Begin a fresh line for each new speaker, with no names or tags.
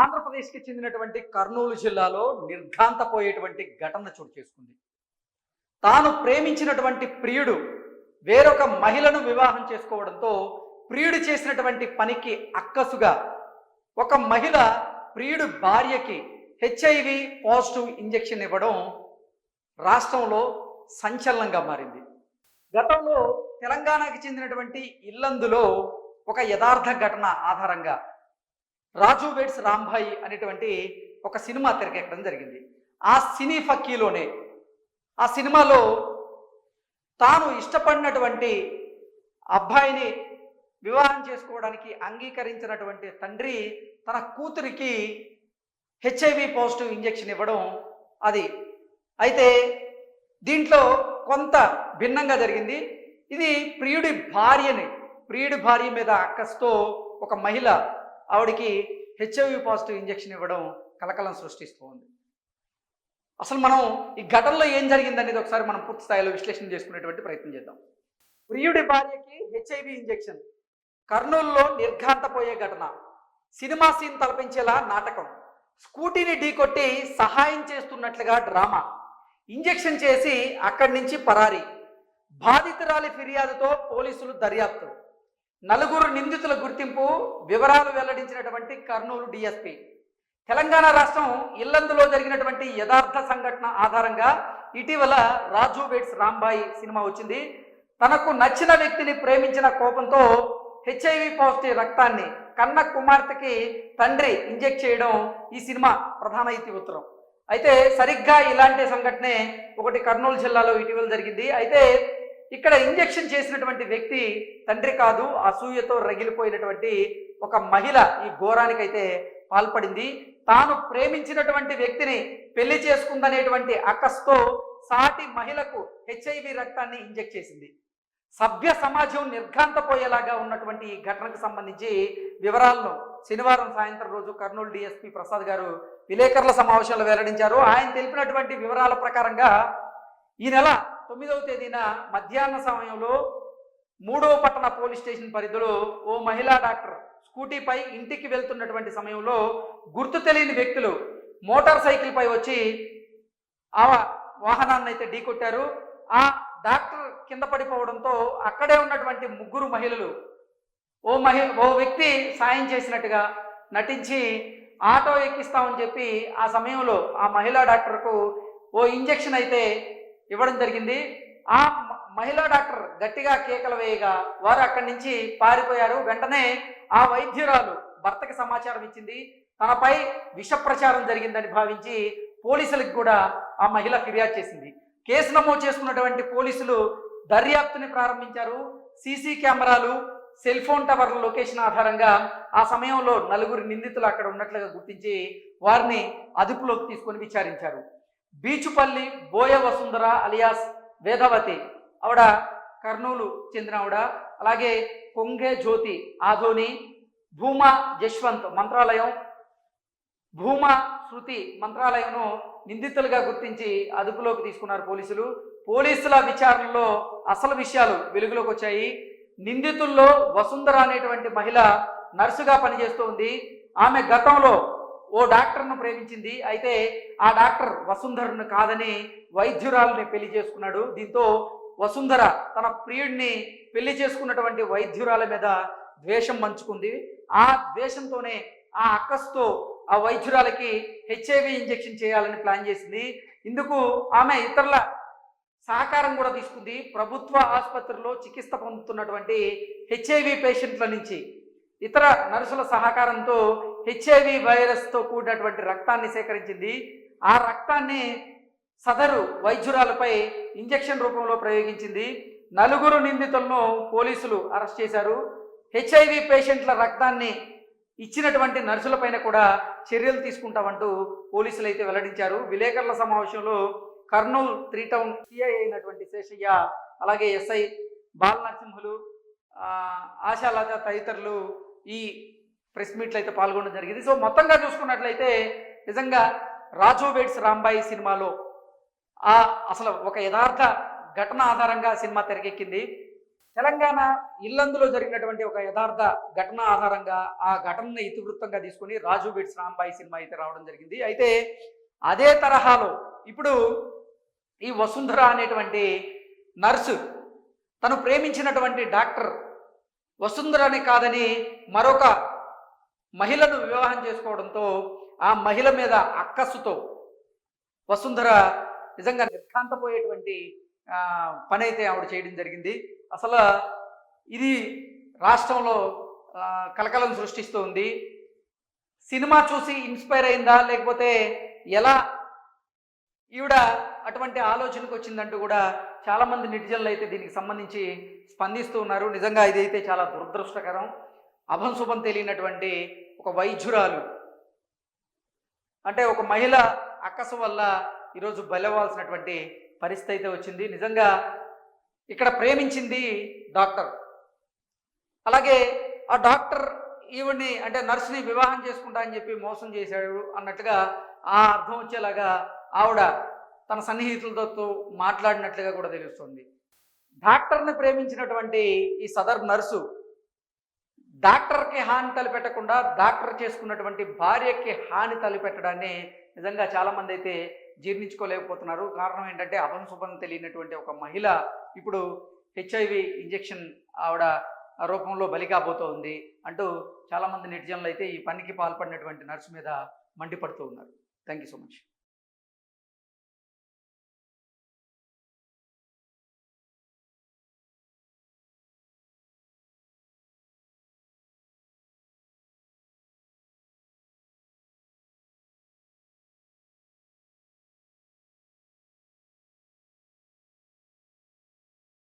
ఆంధ్రప్రదేశ్కి చెందినటువంటి కర్నూలు జిల్లాలో నిర్ఘాంతపోయేటువంటి ఘటన చోటు చేసుకుంది తాను ప్రేమించినటువంటి ప్రియుడు వేరొక మహిళను వివాహం చేసుకోవడంతో ప్రియుడు చేసినటువంటి పనికి అక్కసుగా ఒక మహిళ ప్రియుడు భార్యకి హెచ్ఐవి పాజిటివ్ ఇంజెక్షన్ ఇవ్వడం రాష్ట్రంలో సంచలనంగా మారింది గతంలో తెలంగాణకి చెందినటువంటి ఇల్లందులో ఒక యథార్థ ఘటన ఆధారంగా రాజు వేడ్స్ రాంభాయి అనేటువంటి ఒక సినిమా తెరకెక్కడం జరిగింది ఆ సినీ ఫక్కీలోనే ఆ సినిమాలో తాను ఇష్టపడినటువంటి అబ్బాయిని వివాహం చేసుకోవడానికి అంగీకరించినటువంటి తండ్రి తన కూతురికి హెచ్ఐవి పాజిటివ్ ఇంజెక్షన్ ఇవ్వడం అది అయితే దీంట్లో కొంత భిన్నంగా జరిగింది ఇది ప్రియుడి భార్యని ప్రియుడి భార్య మీద అక్కస్తో ఒక మహిళ ఆవిడకి హెచ్ఐవి పాజిటివ్ ఇంజక్షన్ ఇవ్వడం కలకలం సృష్టిస్తుంది అసలు మనం ఈ ఘటనలో ఏం జరిగిందనేది ఒకసారి మనం పూర్తి స్థాయిలో విశ్లేషణ చేసుకునేటువంటి ప్రయత్నం చేద్దాం ప్రియుడి భార్యకి హెచ్ఐవి ఇంజెక్షన్ కర్నూలులో నిర్ఘాంతపోయే ఘటన సినిమా సీన్ తలపించేలా నాటకం స్కూటీని ఢీకొట్టి సహాయం చేస్తున్నట్లుగా డ్రామా ఇంజక్షన్ చేసి అక్కడి నుంచి పరారీ బాధితురాలి ఫిర్యాదుతో పోలీసులు దర్యాప్తు నలుగురు నిందితుల గుర్తింపు వివరాలు వెల్లడించినటువంటి కర్నూలు డిఎస్పి తెలంగాణ రాష్ట్రం ఇల్లందులో జరిగినటువంటి యథార్థ సంఘటన ఆధారంగా ఇటీవల రాజు బేట్స్ రాంబాయి సినిమా వచ్చింది తనకు నచ్చిన వ్యక్తిని ప్రేమించిన కోపంతో హెచ్ఐవి పాజిటివ్ రక్తాన్ని కన్న కుమార్తెకి తండ్రి ఇంజెక్ట్ చేయడం ఈ సినిమా ప్రధాన ఇతి ఉత్తరం అయితే సరిగ్గా ఇలాంటి సంఘటనే ఒకటి కర్నూలు జిల్లాలో ఇటీవల జరిగింది అయితే ఇక్కడ ఇంజెక్షన్ చేసినటువంటి వ్యక్తి తండ్రి కాదు అసూయతో రగిలిపోయినటువంటి ఒక మహిళ ఈ ఘోరానికైతే పాల్పడింది తాను ప్రేమించినటువంటి వ్యక్తిని పెళ్లి చేసుకుందనేటువంటి అక్కస్తో సాటి మహిళకు హెచ్ఐవి రక్తాన్ని ఇంజెక్ట్ చేసింది సభ్య సమాజం నిర్ఘాంతపోయేలాగా ఉన్నటువంటి ఈ ఘటనకు సంబంధించి వివరాలను శనివారం సాయంత్రం రోజు కర్నూలు డిఎస్పి ప్రసాద్ గారు విలేకరుల సమావేశంలో వెల్లడించారు ఆయన తెలిపినటువంటి వివరాల ప్రకారంగా ఈ నెల తొమ్మిదవ తేదీన మధ్యాహ్న సమయంలో మూడవ పట్టణ పోలీస్ స్టేషన్ పరిధిలో ఓ మహిళా డాక్టర్ స్కూటీపై ఇంటికి వెళ్తున్నటువంటి సమయంలో గుర్తు తెలియని వ్యక్తులు మోటార్ సైకిల్పై వచ్చి ఆ వాహనాన్ని అయితే ఢీకొట్టారు ఆ డాక్టర్ కింద పడిపోవడంతో అక్కడే ఉన్నటువంటి ముగ్గురు మహిళలు ఓ మహి ఓ వ్యక్తి సాయం చేసినట్టుగా నటించి ఆటో ఎక్కిస్తామని చెప్పి ఆ సమయంలో ఆ మహిళా డాక్టర్కు ఓ ఇంజెక్షన్ అయితే ఇవ్వడం జరిగింది ఆ మహిళా డాక్టర్ గట్టిగా కేకలు వేయగా వారు అక్కడి నుంచి పారిపోయారు వెంటనే ఆ వైద్యురాలు భర్తకి సమాచారం ఇచ్చింది తనపై విష ప్రచారం జరిగిందని భావించి పోలీసులకు కూడా ఆ మహిళ ఫిర్యాదు చేసింది కేసు నమోదు చేసుకున్నటువంటి పోలీసులు దర్యాప్తుని ప్రారంభించారు సీసీ కెమెరాలు సెల్ ఫోన్ టవర్ లొకేషన్ ఆధారంగా ఆ సమయంలో నలుగురు నిందితులు అక్కడ ఉన్నట్లుగా గుర్తించి వారిని అదుపులోకి తీసుకొని విచారించారు బీచుపల్లి బోయ వసుంధర అలియాస్ వేదవతి ఆవిడ కర్నూలు చెందిన ఆవిడ అలాగే కొంగే జ్యోతి ఆధోని భూమా జశ్వంత్ మంత్రాలయం భూమా శృతి మంత్రాలయంను నిందితులుగా గుర్తించి అదుపులోకి తీసుకున్నారు పోలీసులు పోలీసుల విచారణలో అసలు విషయాలు వెలుగులోకి వచ్చాయి నిందితుల్లో వసుంధర అనేటువంటి మహిళ నర్సుగా పనిచేస్తూ ఉంది ఆమె గతంలో ఓ డాక్టర్ను ప్రేమించింది అయితే ఆ డాక్టర్ వసుంధరను కాదని వైద్యురాలని పెళ్లి చేసుకున్నాడు దీంతో వసుంధర తన ప్రియుడిని పెళ్లి చేసుకున్నటువంటి వైద్యురాల మీద ద్వేషం మంచుకుంది ఆ ద్వేషంతోనే ఆ అక్కస్తో ఆ వైద్యురాలకి హెచ్ఐవి ఇంజెక్షన్ చేయాలని ప్లాన్ చేసింది ఇందుకు ఆమె ఇతరుల సహకారం కూడా తీసుకుంది ప్రభుత్వ ఆసుపత్రిలో చికిత్స పొందుతున్నటువంటి హెచ్ఐవి పేషెంట్ల నుంచి ఇతర నర్సుల సహకారంతో హెచ్ఐవి వైరస్తో కూడినటువంటి రక్తాన్ని సేకరించింది ఆ రక్తాన్ని సదరు వైద్యురాలపై ఇంజెక్షన్ రూపంలో ప్రయోగించింది నలుగురు నిందితులను పోలీసులు అరెస్ట్ చేశారు హెచ్ఐవి పేషెంట్ల రక్తాన్ని ఇచ్చినటువంటి నర్సులపైన కూడా చర్యలు తీసుకుంటామంటూ పోలీసులు అయితే వెల్లడించారు విలేకరుల సమావేశంలో కర్నూల్ త్రీ టౌన్ సిఐ అయినటువంటి శేషయ్య అలాగే ఎస్ఐ బాలనరసింహులు ఆశాలత తదితరులు ఈ ప్రెస్ మీట్లో అయితే పాల్గొనడం జరిగింది సో మొత్తంగా చూసుకున్నట్లయితే నిజంగా రాజు బేడ్స్ రాంబాయి సినిమాలో ఆ అసలు ఒక యథార్థ ఘటన ఆధారంగా సినిమా తెరకెక్కింది తెలంగాణ ఇల్లందులో జరిగినటువంటి ఒక యథార్థ ఘటన ఆధారంగా ఆ ఘటనను ఇతివృత్తంగా తీసుకుని రాజు బిట్స్ రాంబాయి సినిమా అయితే రావడం జరిగింది అయితే అదే తరహాలో ఇప్పుడు ఈ వసుంధర అనేటువంటి నర్సు తను ప్రేమించినటువంటి డాక్టర్ వసుంధరని కాదని మరొక మహిళను వివాహం చేసుకోవడంతో ఆ మహిళ మీద అక్కస్సుతో వసుంధర నిజంగా నిర్ఘాంతపోయేటువంటి పని అయితే ఆవిడ చేయడం జరిగింది అసలు ఇది రాష్ట్రంలో కలకలం సృష్టిస్తూ ఉంది సినిమా చూసి ఇన్స్పైర్ అయిందా లేకపోతే ఎలా ఈవిడ అటువంటి ఆలోచనకు వచ్చిందంటూ కూడా చాలామంది నిటిజనులు అయితే దీనికి సంబంధించి స్పందిస్తూ ఉన్నారు నిజంగా ఇదైతే చాలా దురదృష్టకరం అభంశుభం తెలియనటువంటి ఒక వైద్యురాలు అంటే ఒక మహిళ అక్కసు వల్ల ఈరోజు బలవాల్సినటువంటి పరిస్థితి అయితే వచ్చింది నిజంగా ఇక్కడ ప్రేమించింది డాక్టర్ అలాగే ఆ డాక్టర్ ఈవిడ్ని అంటే నర్సుని వివాహం చేసుకుంటా అని చెప్పి మోసం చేశాడు అన్నట్టుగా ఆ అర్థం వచ్చేలాగా ఆవిడ తన సన్నిహితులతో మాట్లాడినట్లుగా కూడా తెలుస్తుంది డాక్టర్ని ప్రేమించినటువంటి ఈ సదర్ నర్సు డాక్టర్కి హాని తలపెట్టకుండా డాక్టర్ చేసుకున్నటువంటి భార్యకి హాని తలపెట్టడాన్ని నిజంగా చాలామంది అయితే జీర్ణించుకోలేకపోతున్నారు కారణం ఏంటంటే అపంశుభం తెలియనటువంటి ఒక మహిళ ఇప్పుడు హెచ్ఐవి ఇంజెక్షన్ ఆవిడ రూపంలో బలి కాబోతోంది అంటూ చాలామంది నెటిజన్లు అయితే ఈ పనికి పాల్పడినటువంటి నర్సు మీద మండిపడుతూ ఉన్నారు థ్యాంక్ యూ సో మచ్